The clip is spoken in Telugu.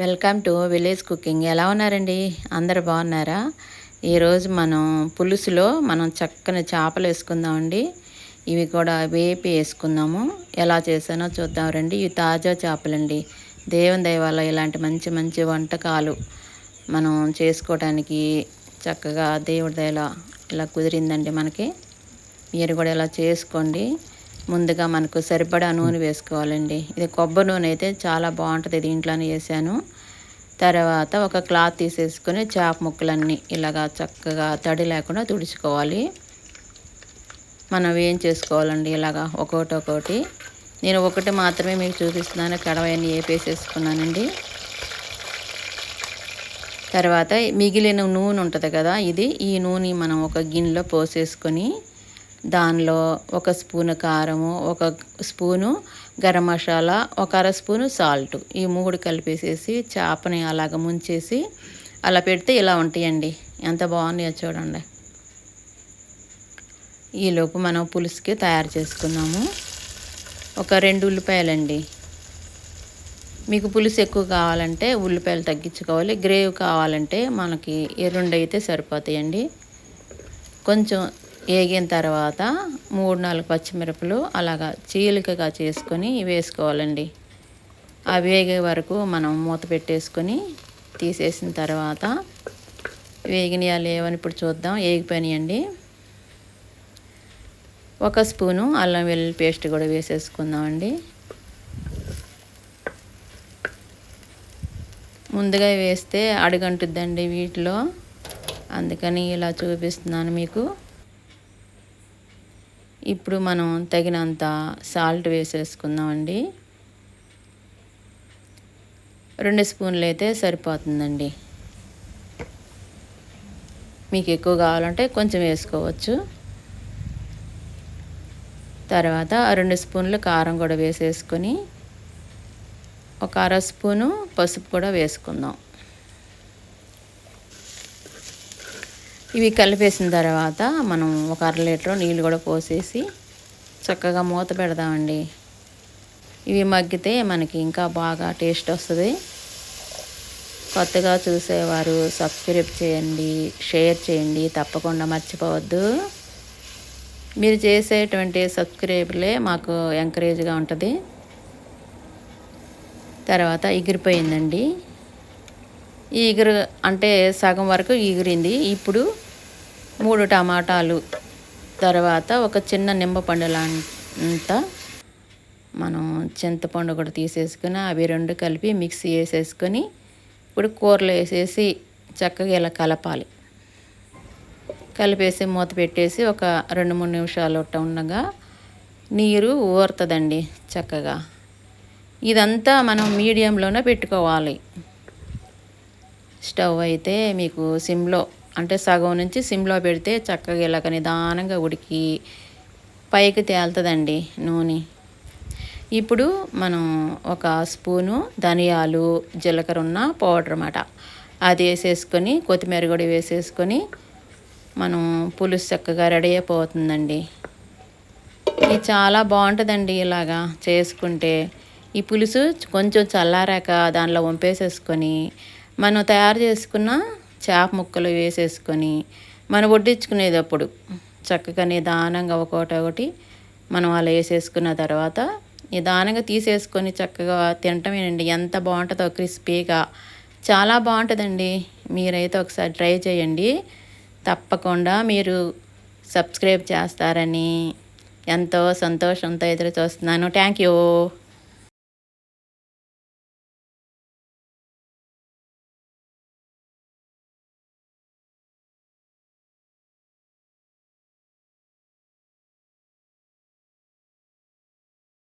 Welcome to village cooking. ఎలా ఉన్నారండి? అందరు బాగున్నారా? ఈరోజు మనం పులుసులో మనం చక్కని చేపలు వేసుకుందామండి. ఇవి కూడా వేపి వేసుకుందాము. ఎలా చేసానో చూద్దాం రండి. ఇవి తాజా చేపలండి. దేవుని దయవల్ల ఇలాంటి మంచి మంచి వంటకాలు మనం చేసుకోవడానికి చక్కగా దేవుడి దయలా ఇలా కుదిరిందండి మనకి. మీరు కూడా ఇలా చేసుకోండి. ముందుగా మనకు సరిపడా నూనె వేసుకోవాలండి. ఇది కొబ్బరి నూనె అయితే చాలా బాగుంటుంది దీంట్లోనే వేసాను. తర్వాత ఒక క్లాత్ తీసేసుకొని చేప ముక్కలన్నీ ఇలాగా చక్కగా తడి లేకుండా తుడుచుకోవాలి. మనం ఏం చేసుకోవాలండి ఇలాగా ఒకటి ఒకటి. నేను ఒకటి మాత్రమే మీకు చూపిస్తున్నాను కడవన్నీ వేపేసేసుకున్నానండి తర్వాత మిగిలిన నూనె ఉంటుంది కదా ఇది ఈ నూనె మనం ఒక గిన్నెలో పోసేసుకొని దానిలో ఒక స్పూను కారము ఒక స్పూను గరం మసాలా ఒక అర స్పూను సాల్ట్. ఈ మూడు కలిపేసేసి చేపని అలాగ ముంచేసి అలా పెడితే ఇలా ఉంటాయండి. ఎంత బాగున్నాయో చూడండి. ఈలోపు మనం పులుసుకి తయారు చేసుకున్నాము. ఒక రెండు ఉల్లిపాయలండి. మీకు పులుసు ఎక్కువ కావాలంటే ఉల్లిపాయలు తగ్గించుకోవాలి. గ్రేవ్ కావాలంటే మనకి రెండు అయితే సరిపోతాయండి. కొంచెం వేగిన తర్వాత మూడు నాలుగు పచ్చిమిరపలు అలాగా చీలికగా చేసుకొని వేసుకోవాలండి. ఆ వేగే వరకు మనం మూత పెట్టేసుకొని తీసేసిన తర్వాత వేగినయా లేవని ఇప్పుడు చూద్దాం. వేగిపోయినాయండి ఒక స్పూను అల్లం వెల్లుల్లి పేస్ట్ కూడా వేసేసుకుందామండి. ముందుగా వేస్తే అడుగంటుద్దండి వీటిలో. అందుకని ఇలా చూపిస్తున్నాను మీకు. ఇప్పుడు మనం తగినంత సాల్ట్ వేసేసుకుందామండి. రెండు స్పూన్లు అయితే సరిపోతుందండి. మీకు ఎక్కువ కావాలంటే కొంచెం వేసుకోవచ్చు. తర్వాత రెండు స్పూన్లు కారం కూడా వేసేసుకొని ఒక అర స్పూను పసుపు కూడా వేసుకుందాం. ఇవి కలిపేసిన తర్వాత మనం ఒక అర లీటర్ నీళ్ళు కూడా పోసేసి చక్కగా మూత పెడదామండి. ఇవి మగ్గితే మనకి ఇంకా బాగా టేస్ట్ వస్తుంది. కొత్తగా చూసేవారు సబ్స్క్రైబ్ చేయండి షేర్ చేయండి తప్పకుండా మర్చిపోవద్దు. మీరు చేసేటువంటి సబ్స్క్రైబ్లే మాకు ఎంకరేజ్గా ఉంటుంది. తర్వాత ఎగిరిపోయిందండి. ఈగురు అంటే సగం వరకు ఈగిరింది. ఇప్పుడు మూడు టమాటాలు తర్వాత ఒక చిన్న నిమ్మపండులంతా మనం చింతపండు కూడా తీసేసుకుని అవి రెండు కలిపి మిక్సీ వేసేసుకొని ఇప్పుడు కూరలు వేసేసి చక్కగా ఇలా కలపాలి. కలిపేసి మూత పెట్టేసి ఒక రెండు మూడు నిమిషాలు ఉండగా నీరు ఊరుతుందండి చక్కగా. ఇదంతా మనం మీడియంలోనే పెట్టుకోవాలి. స్టవ్ అయితే మీకు సిమ్లో అంటే సగం నుంచి సిమ్లో పెడితే చక్కగా ఇలాగ నిదానంగా ఉడికి పైకి తేలుతుందండి నూనె. ఇప్పుడు మనం ఒక స్పూను ధనియాలు జీలకర్ర ఉన్న పౌడర్ అన్నమాట. అది వేసేసుకొని కొత్తిమీర కూడా వేసేసుకొని మనం పులుసు చక్కగా రెడీ అయిపోతుందండి. ఇది చాలా బాగుంటుందండి ఇలాగా చేసుకుంటే. ఈ పులుసు కొంచెం చల్లారాక దానిలో వంపేసేసుకొని మనం తయారు చేసుకున్న చేప ముక్కలు వేసేసుకొని మనం వడ్డించుకునేటప్పుడు చక్కగా నిదానంగా ఒకటి ఒకటి మనం అలా వేసేసుకున్న తర్వాత నిదానంగా తీసేసుకొని చక్కగా తినటమేనండి ఎంత బాగుంటుందో క్రిస్పీగా. చాలా బాగుంటుందండి. మీరైతే ఒకసారి ట్రై చేయండి. తప్పకుండా మీరు సబ్స్క్రైబ్ చేస్తారని ఎంతో సంతోషంతో ఎదురు చూస్తున్నాను. Thank you.